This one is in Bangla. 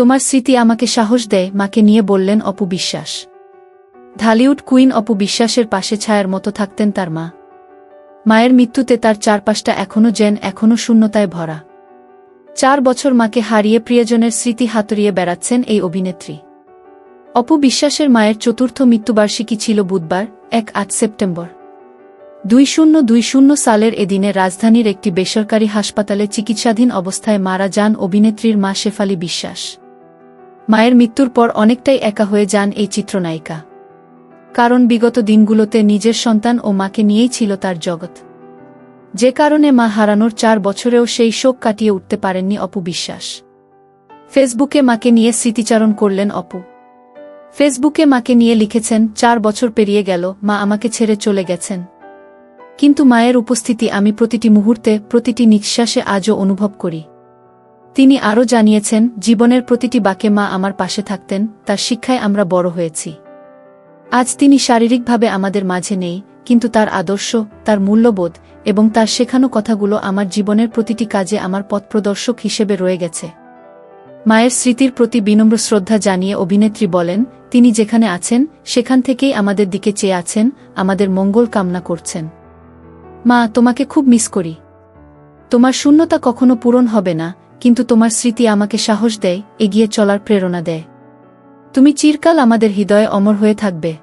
তোমার স্মৃতি আমাকে সাহস দেয়, মাকে নিয়ে বললেন অপু বিশ্বাস। ঢালিউড কুইন অপু বিশ্বাসের পাশে ছায়ার মতো থাকতেন তার মা। মায়ের মৃত্যুতে তার চারপাশটা এখনও যেন এখনও শূন্যতায় ভরা। চার বছর মাকে হারিয়ে প্রিয়জনের স্মৃতি হাতড়িয়ে বেড়াচ্ছেন এই অভিনেত্রী। অপু বিশ্বাসের মায়ের চতুর্থ মৃত্যুবার্ষিকী ছিল বুধবার, এক আট সেপ্টেম্বর। দুই শূন্য দুই শূন্য সালের এদিনে রাজধানীর একটি বেসরকারি হাসপাতালে চিকিৎসাধীন অবস্থায় মারা যান অভিনেত্রীর মা শেফালি বিশ্বাস। মায়ের মৃত্যুর পর অনেকটাই একা হয়ে যান এই চিত্রনায়িকা। কারণ বিগত দিনগুলোতে নিজের সন্তান ও মাকে নিয়েই ছিল তার জগৎ। যে কারণে মা হারানোর চার বছরেও সেই শোক কাটিয়ে উঠতে পারেননি অপু বিশ্বাস। ফেসবুকে মাকে নিয়ে স্মৃতিচারণ করলেন অপু। ফেসবুকে মাকে নিয়ে লিখেছেন, চার বছর পেরিয়ে গেল, মা আমাকে ছেড়ে চলে গেছেন। কিন্তু মায়ের উপস্থিতি আমি প্রতিটি মুহূর্তে, প্রতিটি নিঃশ্বাসে আজও অনুভব করি। তিনি আরও জানিয়েছেন, জীবনের প্রতিটি বাকে মা আমার পাশে থাকতেন, তার শিক্ষায় আমরা বড় হয়েছি। আজ তিনি শারীরিকভাবে আমাদের মাঝে নেই, কিন্তু তার আদর্শ, তার মূল্যবোধ এবং তার শেখানো কথাগুলো আমার জীবনের প্রতিটি কাজে আমার পথপ্রদর্শক হিসেবে রয়ে গেছে। মায়ের স্মৃতির প্রতি বিনম্র শ্রদ্ধা জানিয়ে অভিনেত্রী বলেন, তিনি যেখানে আছেন, সেখান থেকেই আমাদের দিকে চেয়ে আছেন, আমাদের মঙ্গল কামনা করছেন। মা, তোমাকে খুব মিস করি। তোমার শূন্যতা কখনো পূরণ হবে না কিন্তু তোমার স্মৃতি আমাকে সাহস দেয়, এগিয়ে চলার প্রেরণা দেয়। তুমি চিরকাল আমাদের হৃদয়ে অমর হয়ে থাকবে।